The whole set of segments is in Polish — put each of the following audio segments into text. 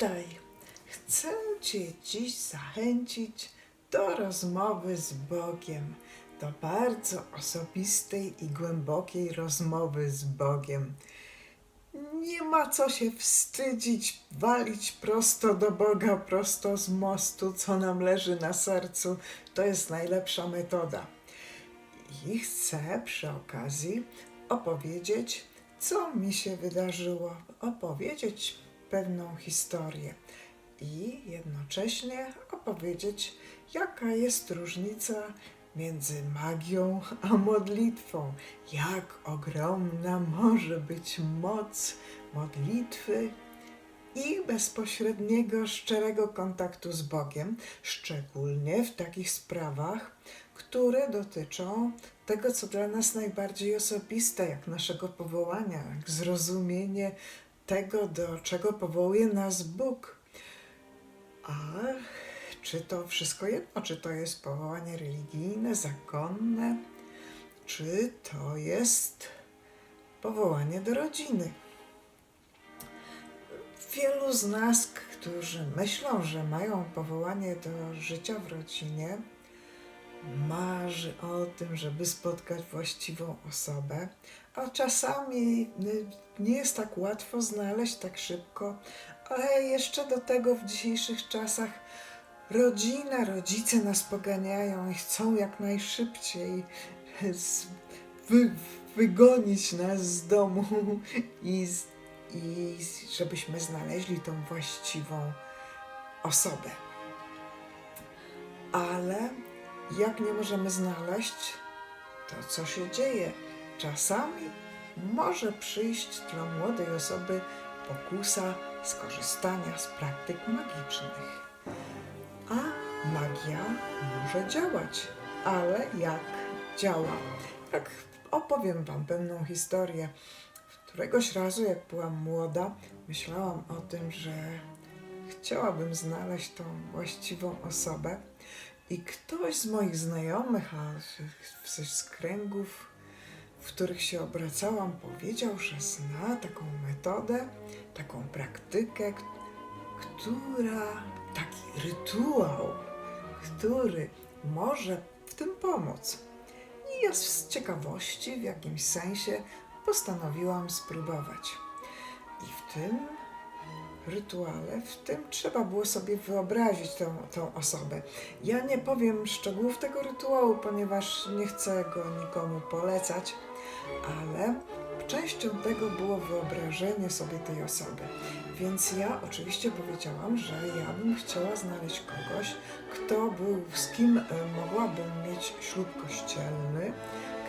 Witaj! Chcę Cię dziś zachęcić do rozmowy z Bogiem, do bardzo osobistej i głębokiej rozmowy z Bogiem. Nie ma co się wstydzić, walić prosto do Boga, prosto z mostu, co nam leży na sercu. To jest najlepsza metoda. I chcę przy okazji opowiedzieć, co mi się wydarzyło, opowiedzieć pewną historię i jednocześnie opowiedzieć, jaka jest różnica między magią a modlitwą, jak ogromna może być moc modlitwy i bezpośredniego, szczerego kontaktu z Bogiem, szczególnie w takich sprawach, które dotyczą tego, co dla nas najbardziej osobiste, jak naszego powołania, jak zrozumienie tego, do czego powołuje nas Bóg. A czy to wszystko jedno? Czy to jest powołanie religijne, zakonne, czy to jest powołanie do rodziny? Wielu z nas, którzy myślą, że mają powołanie do życia w rodzinie, marzy o tym, żeby spotkać właściwą osobę, a czasami y, nie jest tak łatwo znaleźć tak szybko, ale jeszcze do tego w dzisiejszych czasach rodzina, rodzice nas poganiają i chcą jak najszybciej z, wy, wygonić nas z domu i, i żebyśmy znaleźli tą właściwą osobę. Ale jak nie możemy znaleźć, to co się dzieje? Czasami może przyjść dla młodej osoby pokusa skorzystania z praktyk magicznych. A magia może działać, ale jak działa? Jak opowiem Wam pewną historię. Któregoś razu, jak byłam młoda, myślałam o tym, że chciałabym znaleźć tą właściwą osobę. I ktoś z moich znajomych, a z, z kręgów, w których się obracałam, powiedział, że zna taką metodę, taką praktykę, która, taki rytuał, który może w tym pomóc. I ja z ciekawości w jakimś sensie postanowiłam spróbować. I w tym rytuale, w tym trzeba było sobie wyobrazić tą, osobę. Ja nie powiem szczegółów tego rytuału, ponieważ nie chcę go nikomu polecać, ale częścią tego było wyobrażenie sobie tej osoby. Więc ja oczywiście powiedziałam, że ja bym chciała znaleźć kogoś, kto był, z kim e, mogłabym mieć ślub kościelny,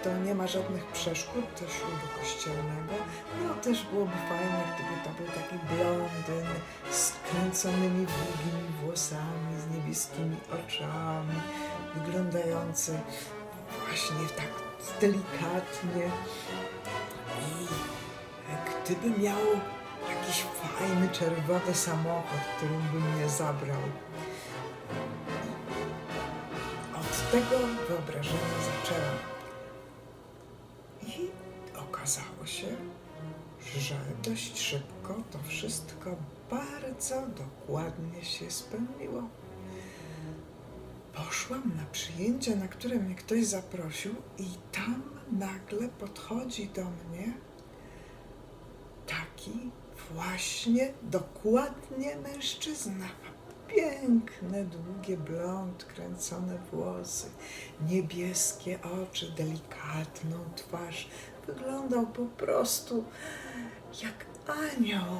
kto nie ma żadnych przeszkód do ślubu kościelnego. No też byłoby fajnie, gdyby to był taki blondyn z kręconymi długimi włosami, z niebieskimi oczami, wyglądający właśnie tak delikatnie. I gdyby miał jakiś fajny, czerwony samochód, którym by mnie zabrał. Od tego wyobrażenia zaczęłam. Że dość szybko to wszystko bardzo dokładnie się spełniło. Poszłam na przyjęcie, na które mnie ktoś zaprosił, i tam nagle podchodzi do mnie taki właśnie dokładnie mężczyzna. Piękne, długie blond, kręcone włosy, niebieskie oczy, delikatną twarz. Wyglądał po prostu jak anioł.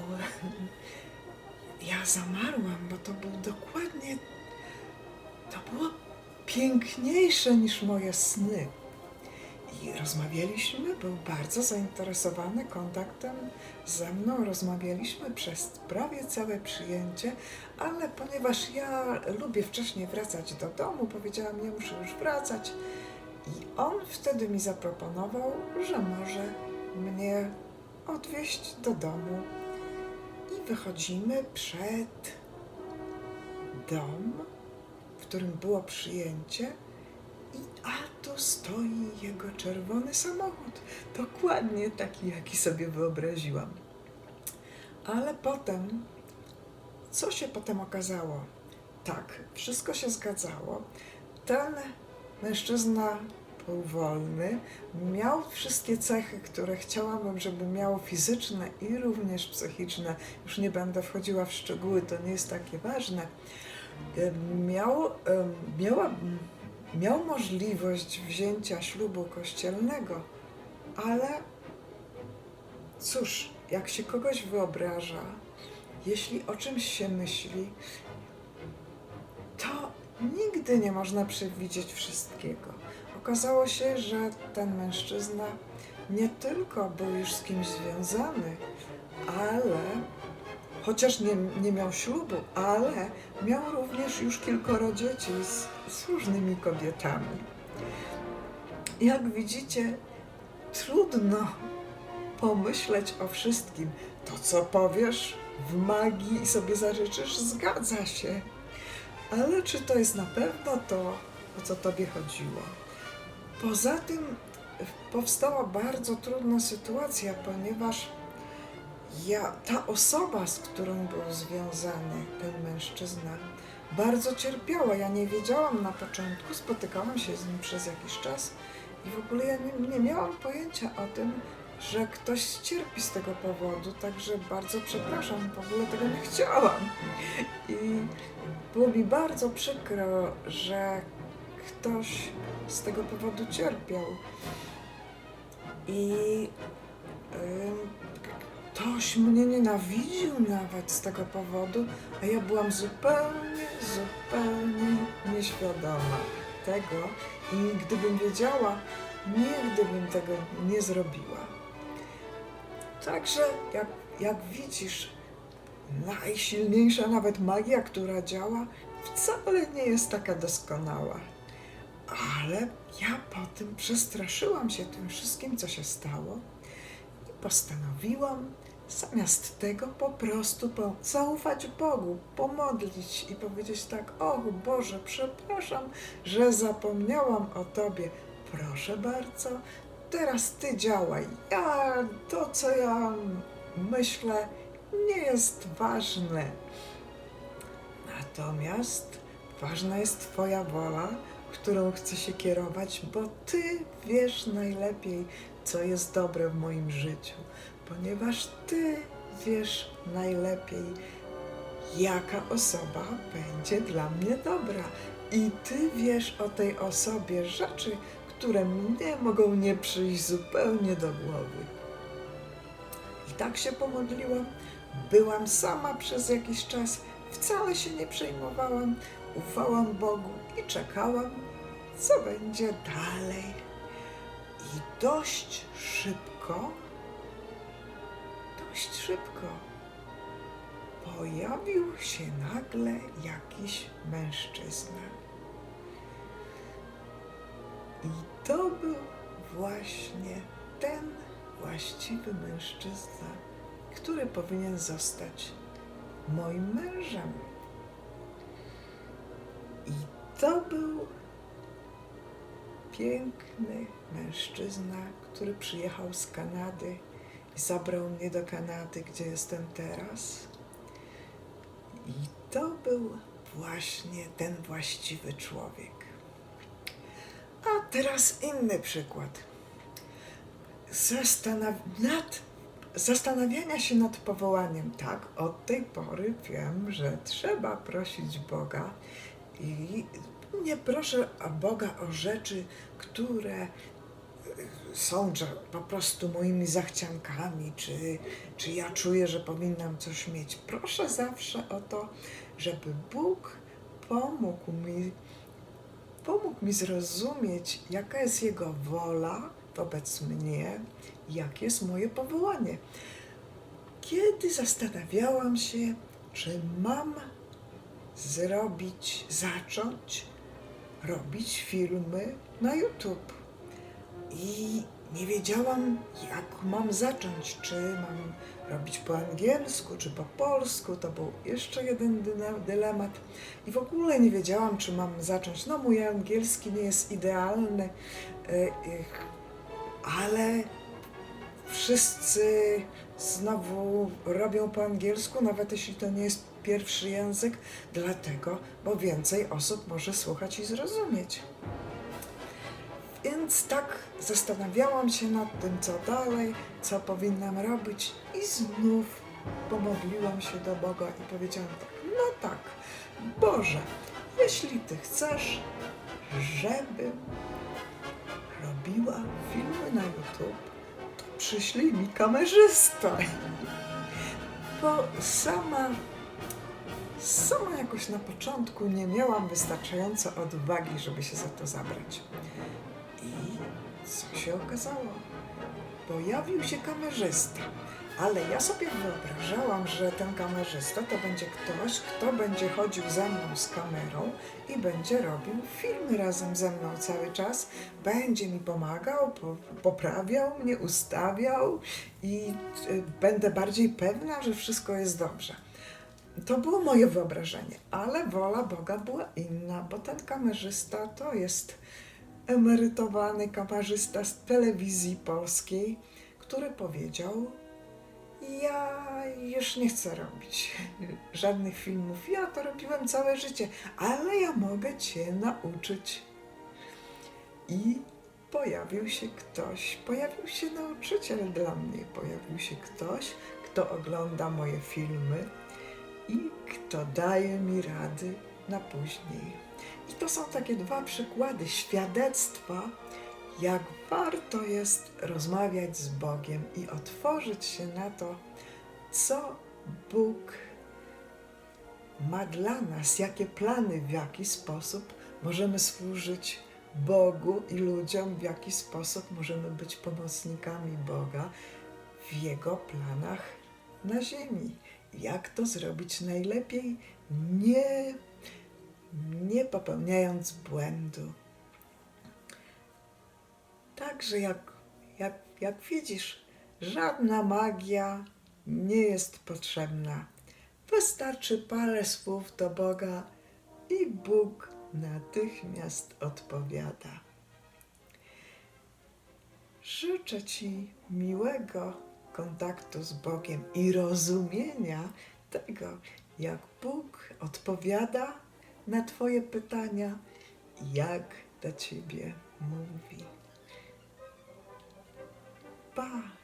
Ja zamarłam, bo to był dokładnie. To było piękniejsze niż moje sny. I rozmawialiśmy, był bardzo zainteresowany kontaktem ze mną. Rozmawialiśmy przez prawie całe przyjęcie, ale ponieważ ja lubię wcześniej wracać do domu, powiedziałam, nie muszę już wracać. I on wtedy mi zaproponował, że może mnie odwieźć do domu. I wychodzimy przed dom, w którym było przyjęcie. I a tu stoi jego czerwony samochód. Dokładnie taki, jaki sobie wyobraziłam. Ale potem co się potem okazało? Tak, wszystko się zgadzało. Ten mężczyzna był wolny, miał wszystkie cechy, które chciałabym, żeby miał fizyczne i również psychiczne. Już nie będę wchodziła w szczegóły, to nie jest takie ważne. Miał, miała, miał możliwość wzięcia ślubu kościelnego, ale cóż, jak się kogoś wyobraża, jeśli o czymś się myśli, nigdy nie można przewidzieć wszystkiego. Okazało się, że ten mężczyzna nie tylko był już z kimś związany, ale chociaż nie, nie miał ślubu, ale miał również już kilkoro dzieci z, z różnymi kobietami. Jak widzicie, trudno pomyśleć o wszystkim. To, co powiesz w magii i sobie zażyczysz, zgadza się. Ale czy to jest na pewno to, o co tobie chodziło? Poza tym powstała bardzo trudna sytuacja, ponieważ ja, ta osoba, z którą był związany ten mężczyzna, bardzo cierpiała. Ja nie wiedziałam na początku, spotykałam się z nim przez jakiś czas i w ogóle ja nie, nie miałam pojęcia o tym, że ktoś cierpi z tego powodu, także bardzo przepraszam, w ogóle tego nie chciałam. I było mi bardzo przykro, że ktoś z tego powodu cierpiał. I ktoś mnie nienawidził nawet z tego powodu, a ja byłam zupełnie, zupełnie nieświadoma tego i gdybym wiedziała, nigdy bym tego nie zrobiła. Także jak, jak widzisz, najsilniejsza nawet magia, która działa, wcale nie jest taka doskonała. Ale ja potem przestraszyłam się tym wszystkim, co się stało i postanowiłam zamiast tego po prostu po, zaufać Bogu, pomodlić i powiedzieć tak: O Boże, przepraszam, że zapomniałam o Tobie. Proszę bardzo, teraz Ty działaj. Ja, to co ja myślę, nie jest ważne. Natomiast ważna jest Twoja wola, którą chcę się kierować, bo Ty wiesz najlepiej, co jest dobre w moim życiu, ponieważ Ty wiesz najlepiej, jaka osoba będzie dla mnie dobra. I Ty wiesz o tej osobie rzeczy, które mnie mogą nie przyjść zupełnie do głowy. I tak się pomodliłam. Byłam sama przez jakiś czas, wcale się nie przejmowałam, ufałam Bogu i czekałam, co będzie dalej. I dość szybko, dość szybko pojawił się nagle jakiś mężczyzna. I to był właśnie ten właściwy mężczyzna, który powinien zostać moim mężem. I to był piękny mężczyzna, który przyjechał z Kanady i zabrał mnie do Kanady, gdzie jestem teraz. I to był właśnie ten właściwy człowiek. Teraz inny przykład. Zastanaw nad, zastanawiania się nad powołaniem. Tak, od tej pory wiem, że trzeba prosić Boga i nie proszę Boga o rzeczy, które y, są że po prostu moimi zachciankami, czy, czy ja czuję, że powinnam coś mieć. Proszę zawsze o to, żeby Bóg pomógł mi, pomógł mi zrozumieć, jaka jest Jego wola wobec mnie, jakie jest moje powołanie. Kiedy zastanawiałam się, czy mam zrobić, zacząć robić filmy na YouTube. I nie wiedziałam, jak mam zacząć, czy mam robić po angielsku, czy po polsku. To był jeszcze jeden dylemat. I w ogóle nie wiedziałam, czy mam zacząć. No, mój angielski nie jest idealny, y, ale wszyscy znowu robią po angielsku, nawet jeśli to nie jest pierwszy język, dlatego, bo więcej osób może słuchać i zrozumieć. Więc tak zastanawiałam się nad tym, co dalej, co powinnam robić, i znów pomodliłam się do Boga i powiedziałam tak: No tak, Boże, jeśli Ty chcesz, żebym robiła filmy na YouTube, to przyślij mi kamerzystę. Bo sama, sama jakoś na początku nie miałam wystarczająco odwagi, żeby się za to zabrać. Co się okazało? Pojawił się kamerzysta. Ale ja sobie wyobrażałam, że ten kamerzysta to będzie ktoś, kto będzie chodził ze mną z kamerą i będzie robił filmy razem ze mną cały czas. Będzie mi pomagał, po, poprawiał mnie, ustawiał i y, będę bardziej pewna, że wszystko jest dobrze. To było moje wyobrażenie, ale wola Boga była inna, bo ten kamerzysta to jest emerytowany kamerzysta z telewizji polskiej, który powiedział: Ja już nie chcę robić żadnych filmów. Ja to robiłem całe życie, ale ja mogę Cię nauczyć. I pojawił się ktoś, pojawił się nauczyciel dla mnie, pojawił się ktoś, kto ogląda moje filmy i kto daje mi rady na później. I to są takie dwa przykłady świadectwa, jak warto jest rozmawiać z Bogiem i otworzyć się na to, co Bóg ma dla nas, jakie plany, w jaki sposób możemy służyć Bogu i ludziom, w jaki sposób możemy być pomocnikami Boga w Jego planach na ziemi. Jak to zrobić najlepiej, nie, nie popełniając błędu. Także jak, jak, jak widzisz, żadna magia nie jest potrzebna. Wystarczy parę słów do Boga i Bóg natychmiast odpowiada. Życzę Ci miłego kontaktu z Bogiem i rozumienia tego, jak Bóg odpowiada na Twoje pytania, jak do Ciebie mówi. Pa!